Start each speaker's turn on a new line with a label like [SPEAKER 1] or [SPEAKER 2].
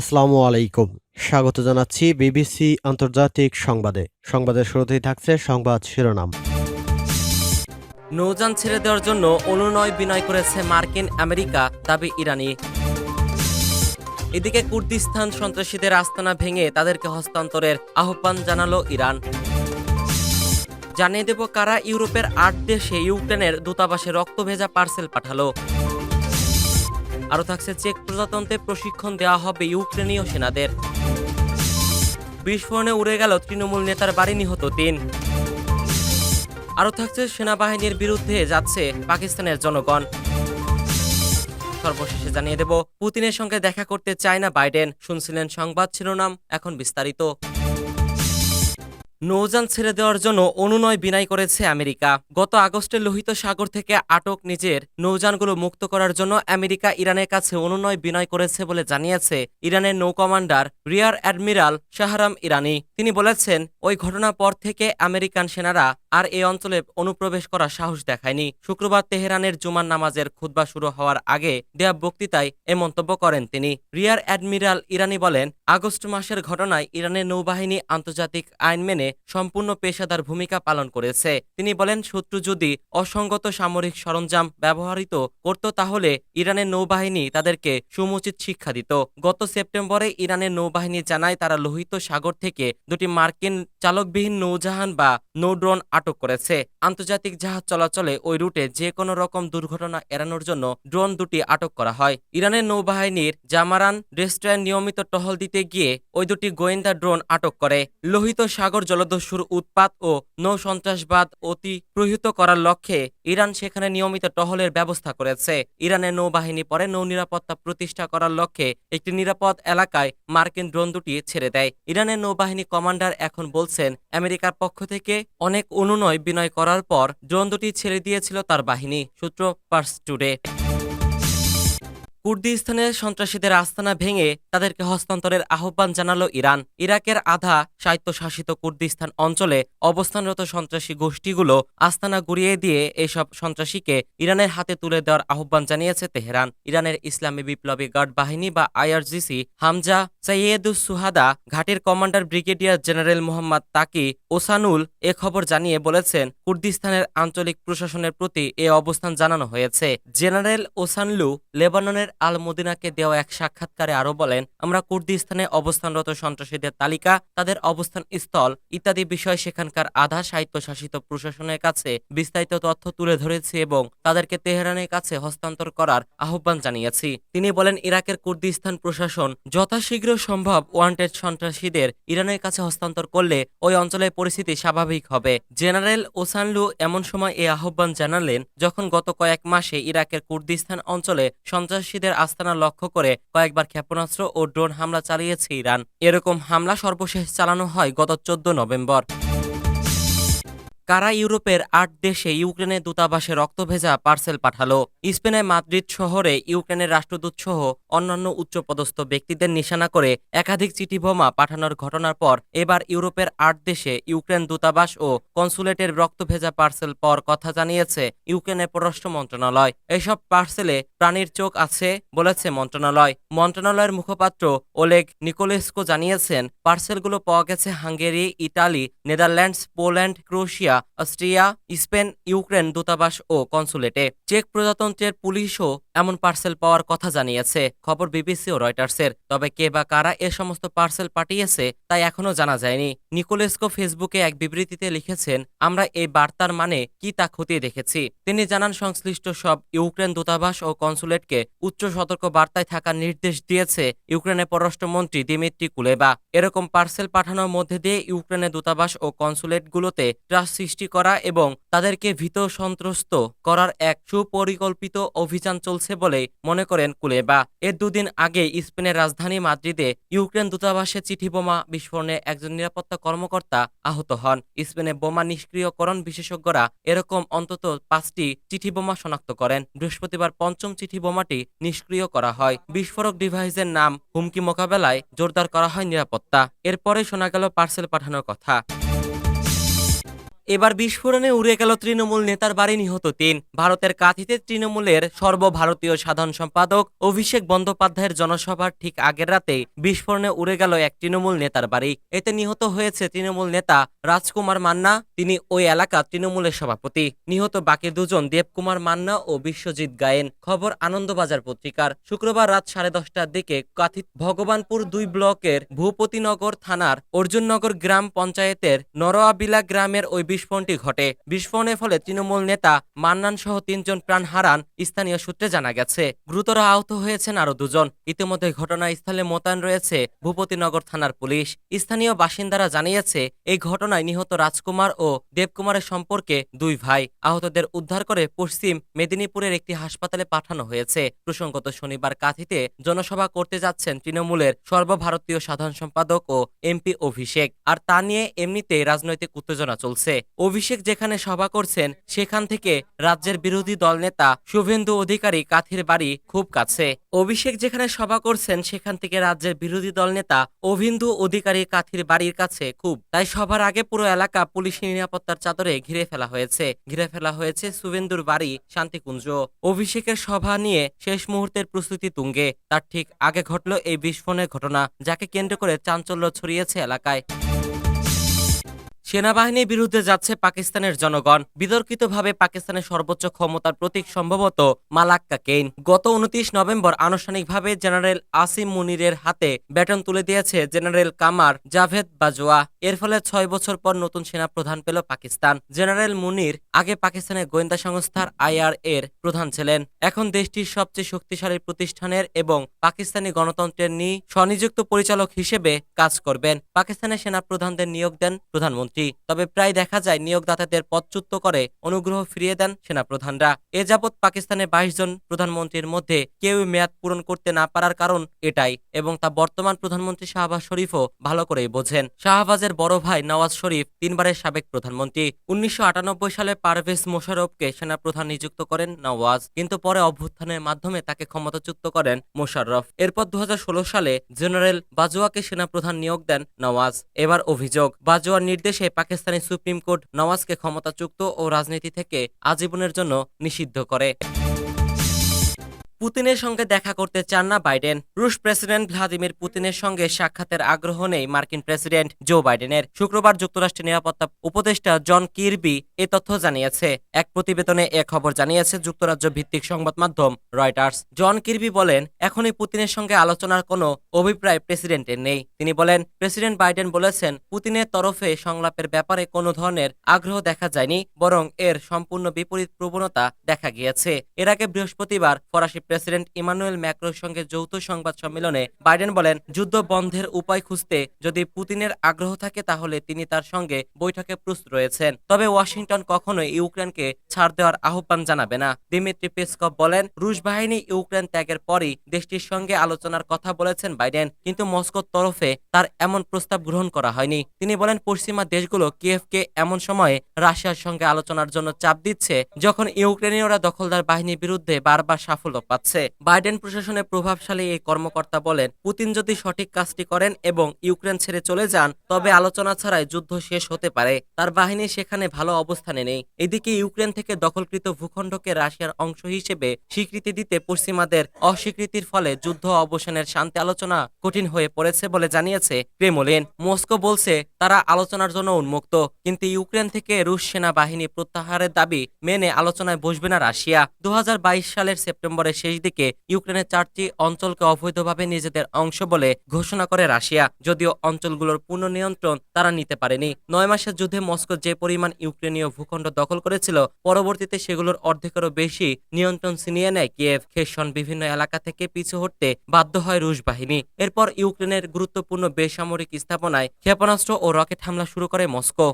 [SPEAKER 1] আসসালামু আলাইকুম। স্বাগত জানাচ্ছি বিবিসি আন্তর্জাতিক সংবাদে। সংবাদের শুরুতেই থাকছে সংবাদ শিরোনাম।
[SPEAKER 2] নৌযান ছেড়ে দেওয়ার জন্য অনুনয় বিনয় করেছে মার্কিন আমেরিকা, দাবি ইরানি। এদিকে কুর্দিস্তান সন্ত্রাসীদের আস্তানা ভেঙে তাদেরকে হস্তান্তরের আহ্বান জানালো ইরান। জানিয়ে দেব কারা ইউরোপের আট দেশে ইউক্রেনের দূতাবাসে রক্ত ভেজা পার্সেল পাঠালো। আরও থাকছে চেক প্রজাতন্ত্রে প্রশিক্ষণ দেওয়া হবে ইউক্রেনীয় সেনাদের। বিস্ফোরণে উড়ে গেল তৃণমূল নেতার বাড়ি নিহত তিন। আরও থাকছে সেনাবাহিনীর বিরুদ্ধে যাচ্ছে পাকিস্তানের জনগণ। সর্বশেষে জানিয়ে দেব, পুতিনের সঙ্গে দেখা করতে চায় না বাইডেন। শুনছিলেন সংবাদ শিরোনাম, এখন বিস্তারিত। নৌযান ছেড়ে দেওয়ার জন্য অনুনয় বিনাই করেছে আমেরিকা। গত আগস্টে লোহিত সাগর থেকে আটক নিজের নৌযানগুলো মুক্ত করার জন্য আমেরিকা ইরানের কাছে অনুনয় বিনয় করেছে বলে জানিয়েছে ইরানের নৌ commander rear admiral Shahram Irani. তিনি বলেছেন, ওই ঘটনার পর থেকে আমেরিকান সেনারা আর এই অঞ্চলে অনুপ্রবেশ করার সাহস দেখায়নি। শুক্রবার তেহরানের জুমার নামাজের খুতবা শুরু হওয়ার আগে দেয়া বক্তৃতায় এ মন্তব্য করেন তিনি। রিয়ার অ্যাডমিরাল ইরানি বলেন, আগস্ট মাসের ঘটনায় ইরানের নৌবাহিনী আন্তর্জাতিক আইন মেনে সম্পূর্ণ পেশাদার ভূমিকা পালন করেছে। তিনি বলেন, শত্রু যদি অসঙ্গত সামরিক সরঞ্জাম ব্যবহৃত করত তাহলে ইরানের নৌবাহিনী তাদেরকে সমুচিত শিক্ষা দিত। গত সেপ্টেম্বরে ইরানের নৌবাহিনী জানায়, তারা লোহিত সাগর থেকে দুটি মার্কিন চালকবিহীন নৌজাহান বা নৌড্রোন আটক করেছে। আন্তর্জাতিক জাহাজ চলাচলে ওই রুটে যে কোনো রকম দুর্ঘটনা এড়ানোর জন্য ড্রোন দুটি আটক করা হয়। ইরানের নৌবাহিনীর জামারান রেস্টুরেন্ট নিয়মিত টহল দিতে গিয়ে ওই দুটি গোয়েন্দা ড্রোন আটক করে। লোহিত সাগর জলদস্যুর উৎপাত ও নৌ সন্ত্রাসবাদ অতি প্রহিত করার লক্ষ্যে ইরান সেখানে নিয়মিত টহলের ব্যবস্থা করেছে। ইরানের নৌবাহিনী পরে নৌ নিরাপত্তা প্রতিষ্ঠা করার লক্ষ্যে একটি নিরাপদ এলাকায় মার্কিন ড্রোন দুটি ছেড়ে দেয়। ইরানের নৌবাহিনী কমান্ডার এখন বলছেন, আমেরিকার পক্ষ থেকে অনেক অনুনয় বিনয় করার পর ড্রোন দুটি ছেড়ে দিয়েছিল তার বাহিনী সূত্র পার্স টুডে কুর্দিস্তানের সন্ত্রাসীদের আস্তানা ভেঙে তাদেরকে হস্তান্তরের আহ্বান জানালো ইরান। ইরাকের আধা স্বায়ত্তশাসিত কুর্দিস্তান অঞ্চলে অবস্থানরত সন্ত্রাসী গোষ্ঠীগুলো আস্তানা গুড়িয়ে দিয়ে এসব সন্ত্রাসীকে ইরানের হাতে তুলে দেওয়ার আহ্বান জানিয়েছে তেহরান। ইরানের ইসলামী বিপ্লবী গার্ড বাহিনী বা আইআরজিসি হামজা সৈয়দুস সুহাদা ঘাটির commander brigadier general Mohammad Taqi Osanlu এ খবর জানিয়ে বলেছেন, কুর্দিস্তানের আঞ্চলিক প্রশাসনের প্রতি এ অবস্থান জানানো হয়েছে। জেনারেল ওসানলু লেবাননের আল মদিনাকে দেওয়া এক সাক্ষাৎকারে আরও বলেন, আমরা কুর্দিস্তানে অবস্থানরত সন্ত্রাসীদের তালিকা, তাদের অবস্থান স্থল, ইত্যাদি বিষয় সেখানকার আধা স্বায়ত্তশাসিত প্রশাসনের কাছে বিস্তারিত তথ্য তুলে ধরেছি এবং তাদেরকে তেহরানের কাছে হস্তান্তর করার আহ্বান জানিয়েছি। তিনি বলেন, ইরাকের কুর্দিস্তান প্রশাসন যথাশীঘ্র সম্ভব ওয়ান্টেড সন্ত্রাসীদের ইরানের কাছে হস্তান্তর করলে ওই অঞ্চলের পরিস্থিতি স্বাভাবিক হবে। জেনারেল ওসানলু এমন সময় এই আহ্বান জানালেন, যখন গত কয়েক মাসে ইরাকের কুর্দিস্তান অঞ্চলে সন্ত্রাসীদের আস্তানা লক্ষ্য করে কয়েকবার ক্ষেপণাস্ত্র ও ড্রোন হামলা চালিয়েছে ইরান। এরকম হামলা সর্বশেষ চালানো হয় গত চোদ্দ নভেম্বর। কারা ইউরোপের আট দেশে ইউক্রেনের দূতাবাসে রক্তভেজা পার্সেল পাঠালো? স্পেনের মাদ্রিদ শহরে ইউক্রেনের রাষ্ট্রদূত সহ অন্যান্য উচ্চপদস্থ ব্যক্তিদের নিশানা করে একাধিক চিঠি বোমা পাঠানোর ঘটনার পর এবার ইউরোপের আট দেশে ইউক্রেন দূতাবাস ও কনসুলেটের রক্তভেজা পার্সেল পাওয়ার কথা জানিয়েছে ইউক্রেনের পররাষ্ট্র মন্ত্রণালয়। এসব পার্সেলে প্রাণীর চোখ আছে বলেছে মন্ত্রণালয়। মন্ত্রণালয়ের মুখপাত্র ওলেগ নিকোলেস্কো জানিয়েছেন, পার্সেলগুলো পাওয়া গেছে Hungary Italy Netherlands, Poland Croatia Austria, Spain, Ukraine দূতাবাস ও কনসুলেটে। চেক প্রজাতন্ত্রের পুলিশও এমন পার্সেল পাওয়ার কথা জানিয়েছে, খবর বিবিসি ও রয়টার্সের। তবে কে বা কারা এ সমস্ত পার্সেল পাঠিয়েছে, তাই এখনও জানা যায়নি। নিকোলেস্কো ফেসবুকে এক বিবৃতিতে লিখেছেন, আমরা এই বার্তার মানে কি তা খতিয়ে দেখেছি। তিনি জানান, সংশ্লিষ্ট সব ইউক্রেন দূতাবাস ও কনসুলেটকে উচ্চ সতর্ক বার্তায় থাকার নির্দেশ দিয়েছে ইউক্রেনের পররাষ্ট্রমন্ত্রী দিমিত্রি কুলেবা। এরকম পার্সেল পাঠানোর মধ্যে দিয়ে ইউক্রেনের দূতাবাস ও কনসুলেটগুলোতে ট্রাস্ট সৃষ্টি করা এবং তাদেরকে ভীত সন্ত্রস্ত করার এক সুপরিকল্পিত অভিযান চলছে বলে মনে করেন কুলেবা। এর দুদিন আগে স্পেনের রাজধানী মাদ্রিদে ইউক্রেন দূতাবাসে চিঠি বোমা বিস্ফোরণে একজন নিরাপত্তা কর্মকর্তা আহত হন। স্পেনে বোমা নিষ্ক্রিয়করণ বিশেষজ্ঞরা এরকম অন্তত পাঁচটি চিঠি বোমা শনাক্ত করেন। বৃহস্পতিবার পঞ্চম চিঠি বোমাটি নিষ্ক্রিয় করা হয়। বিস্ফোরক ডিভাইসের নাম হুমকি মোকাবেলায় জোরদার করা হয় নিরাপত্তা। এরপরে শোনা গেল পার্সেল পাঠানোর কথা। এবার বিস্ফোরণে উড়ে গেল তৃণমূল নেতার বাড়ি নিহত তিন। ভারতের কাঁথিতে তৃণমূলের সর্বভারতীয় সাধারণ সম্পাদক অভিষেক বন্দ্যোপাধ্যায়ের জনসভার ঠিক আগের রাতে বিস্ফোরণে উড়ে গেল এক তৃণমূল নেতার বাড়ি। এতে নিহত হয়েছে তৃণমূল নেতা রাজকুমার মান্না, তিনি ওই এলাকা তৃণমূলের সভাপতি। নিহত বাকি দুজন দেবকুমার মান্না ও বিশ্বজিৎ গায়েন। খবর আনন্দবাজার পত্রিকার। শুক্রবার রাত সাড়ে দশটার দিকে কাথিত ভগবানপুর দুই ব্লকের ভূপতিনগর থানার অর্জুননগর গ্রাম পঞ্চায়েতের নরওয়াবিলা গ্রামের ওই বিস্ফোরণটি ঘটে। বিস্ফোরণের ফলে তৃণমূল নেতা মান্নান সহ তিনজন প্রাণ হারান স্থানীয় সূত্রে জানা গেছে। গুরুতর আহত হয়েছেন আরও দুজন। ইতিমধ্যে ঘটনাস্থলে মোতায়েন রয়েছে ভূপতিনগর থানার পুলিশ। স্থানীয় বাসিন্দারা জানিয়েছে, এই ঘটনায় নিহত রাজকুমার ও দেবকুমারের সম্পর্কে দুই ভাই আহতদের উদ্ধার করে পশ্চিম মেদিনীপুরের একটি হাসপাতালে পাঠানো হয়েছে। প্রসঙ্গত শনিবার কাঁথিতে জনসভা করতে যাচ্ছেন তৃণমূলের সর্বভারতীয় সাধারণ সম্পাদক ও এমপি অভিষেক। আর তা নিয়ে এমনিতেই রাজনৈতিক উত্তেজনা চলছে। অভিষেক যেখানে সভা করছেন, সেখান থেকে রাজ্যের বিরোধী দল নেতা শুভেন্দু অধিকারী কাথির বাড়ি খুব কাছে। অভিষেক যেখানে সভা করছেন, সেখান থেকে রাজ্যের বিরোধী দল নেতা অভিন্দু অধিকারী কাথির বাড়ির কাছে খুব। তাই সবার আগে পুরো এলাকা পুলিশি নিরাপত্তার চাদরে ঘিরে ফেলা হয়েছে। ঘিরে ফেলা হয়েছে শুভেন্দুর বাড়ি শান্তিকুঞ্জ। অভিষেকের সভা নিয়ে শেষ মুহূর্তের প্রস্তুতি তুঙ্গে। তার ঠিক আগে ঘটল এই বিস্ফোরণের ঘটনা, যাকে কেন্দ্র করে চাঞ্চল্য ছড়িয়েছে এলাকায়। সেনাবাহিনীর বিরুদ্ধে যাচ্ছে পাকিস্তানের জনগণ। বিতর্কিতভাবে পাকিস্তানের সর্বোচ্চ ক্ষমতার প্রতীক সম্ভবত মালাক্কা কেইন। গত উনত্রিশ নভেম্বর আনুষ্ঠানিকভাবে জেনারেল আসিম মুনিরের হাতে ব্যাটন তুলে দিয়েছে জেনারেল কামার জাভেদ বাজোয়া এর ফলে ছয় বছর পর নতুন সেনা প্রধান পেল পাকিস্তান। জেনারেল মুনির আগে পাকিস্তানের গোয়েন্দা সংস্থার আইআর এর প্রধান ছিলেন। এখন দেশটির সবচেয়ে শক্তিশালী প্রতিষ্ঠানের এবং পাকিস্তানি গণতন্ত্রের নি, স্বনিযুক্ত পরিচালক হিসেবে কাজ করবেন। পাকিস্তানের সেনা প্রধানদের নিয়োগ দেন প্রধানমন্ত্রী। তবে প্রায় দেখা যায় নিয়োগদাতাদের পদচ্যুত করে অনুগ্রহ ফিরিয়ে দেন সেনাপ্রধানরা। এ যাবৎ পাকিস্তানের বাইশ জন প্রধানমন্ত্রীর মধ্যে কেউই মেয়াদ পূরণ করতে না পারার কারণ এটাই এবং তা বর্তমান প্রধানমন্ত্রী শাহবাজ শরীফও ভালো করেই বোঝেন। শাহবাজের বড় ভাই নওয়াজ শরীফ তিনবারের সাবেক প্রধানমন্ত্রী। উনিশশো আটানব্বই সালে পারভেজ মোশাররফকে সেনাপ্রধান নিযুক্ত করেন নওয়াজ, কিন্তু পরে অভ্যুত্থানের মাধ্যমে তাকে ক্ষমতাচ্যুত করেন মোশাররফ। এরপর দু হাজার ষোলো সালে জেনারেল বাজওয়াকে সেনাপ্রধান নিয়োগ দেন নওয়াজ। এবার অভিযোগ, বাজওয়ার নির্দেশে পাকিস্তানি সুপ্রিম কোর্ট নওয়াজকে ক্ষমতাচ্যুক্ত ও রাজনীতি থেকে আজীবনের জন্য নিষিদ্ধ করে। পুতিনের সঙ্গে দেখা করতে চান না বাইডেন। রুশ প্রেসিডেন্ট ভ্লাদিমির পুতিনের সঙ্গে সাক্ষাতের আগ্রহ নেই মার্কিন প্রেসিডেন্ট জো বাইডেনের। শুক্রবার যুক্তরাষ্ট্রের নিরাপত্তা উপদেষ্টা জন কিরবি এ তথ্য জানিয়েছে। এক প্রতিবেদনে এ খবর জানিয়েছে যুক্তরাজ্য ভিত্তিক সংবাদ মাধ্যম রয়টার্স। জন কিরবি বলেন, এখনই পুতিনের সঙ্গে আলোচনার কোনো অভিপ্রায় প্রেসিডেন্টের নেই। তিনি বলেন, প্রেসিডেন্ট বাইডেন বলেছেন, পুতিনের তরফে সংলাপের ব্যাপারে কোনো ধরনের আগ্রহ দেখা যায়নি, বরং এর সম্পূর্ণ বিপরীত প্রবণতা দেখা গিয়েছে। এর আগে বৃহস্পতিবার ফরাসি প্রেসিডেন্ট ইমানুয়েল ম্যাক্রোর সঙ্গে যৌথ সংবাদ সম্মেলনে বাইডেন বলেন, যুদ্ধ বন্ধের উপায় খুঁজতে যদি পুতিনের আগ্রহ থাকে, তাহলে তিনি তার সঙ্গে বৈঠকে প্রস্তুত রয়েছেন। তবে ওয়াশিংটন কখনোই ইউক্রেনকে ছাড় দেওয়ার আহ্বান জানাবে না। দিমিত্রি পেসকভ বলেন, রুশ বাহিনী ইউক্রেন ত্যাগের পরই দেশটির সঙ্গে আলোচনার কথা বলেছেন বাইডেন, কিন্তু মস্কোর তরফে তার এমন প্রস্তাব গ্রহণ করা হয়নি। তিনি বলেন, পশ্চিমা দেশগুলো কিয়েভকে এমন সময়ে রাশিয়ার সঙ্গে আলোচনার জন্য চাপ দিচ্ছে, যখন ইউক্রেনীয়রা দখলদার বাহিনীর বিরুদ্ধে বারবার সাফল্য পাচ্ছে। বাইডেন প্রশাসনের প্রভাবশালী এই কর্মকর্তা বলেন, পুতিন যদি সঠিক কাজটি করেন এবং ইউক্রেন ছেড়ে চলে যান, তবে আলোচনা ছাড়াই যুদ্ধ শেষ হতে পারে। তার বাহিনী সেখানে ভালো অবস্থানে নেই। এদিকে ইউক্রেন থেকে দখলকৃত ভূখণ্ডকে রাশিয়ার অংশ হিসেবে স্বীকৃতি দিতে পশ্চিমাদের অস্বীকৃতির ফলে যুদ্ধ অবসানের শান্তি আলোচনা কঠিন হয়ে পড়েছে বলে জানিয়েছে ক্রেমলিন। মস্কো বলছে, তারা আলোচনার জন্য উন্মুক্ত, কিন্তু ইউক্রেন থেকে রুশ সেনাবাহিনী প্রত্যাহারের দাবি মেনে আলোচনায় বসবে না রাশিয়া। দু হাজার বাইশ সালের সেপ্টেম্বরের শেষ দিকে ইউক্রেনের চারটি অঞ্চলকে অবৈধভাবে নিজেদের অংশ বলে ঘোষণা করে রাশিয়া। যদিও অঞ্চলগুলোর পূর্ণ নিয়ন্ত্রণ তারা নিতে পারেনি। নয় মাসের যুদ্ধে মস্কো যে পরিমাণ ইউক্রেনীয় ভূখণ্ড দখল করেছিল, পরবর্তীতে সেগুলোর অর্ধেকেরও বেশি নিয়ন্ত্রণ ছিনিয়ে নেয় কিয়েভ। খেসন বিভিন্ন এলাকা থেকে পিছু হটতে বাধ্য হয় রুশ বাহিনী। এরপর ইউক্রেনের গুরুত্বপূর্ণ বেসামরিক স্থাপনায় ক্ষেপণাস্ত্র ও রকেট হামলা শুরু করে মস্কো।